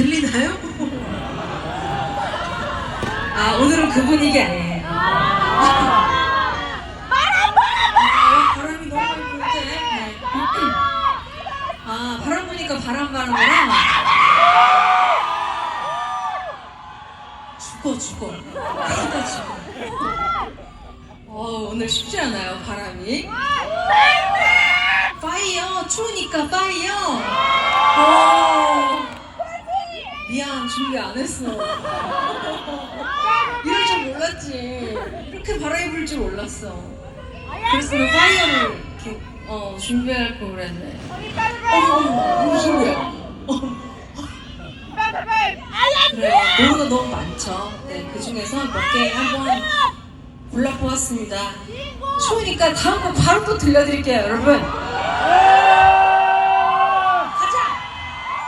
들리나요? 아 오늘은 그 분위기 아니에요. 아, 바람이 너무 많이 부는데. 네. 아 바람 부니까 바람 바는 거라. 죽어 죽어. 크다 죽어. 어 오늘 쉽지 않아요 바람이. 파이어 추우니까 파이어. 어. 미안 준비 안 했어. 이럴 줄 몰랐지. 이렇게 불줄 몰랐어. 그래서 나 파이어를 이렇게 어 준비할 걸 그랬네. 어머 어머 무슨 소리야? 그래요. 노래가 너무 많죠. 네, 그 중에서 몇 개 한번 골라보았습니다. 추우니까 다음 곡 바로 또 들려드릴게요, 여러분.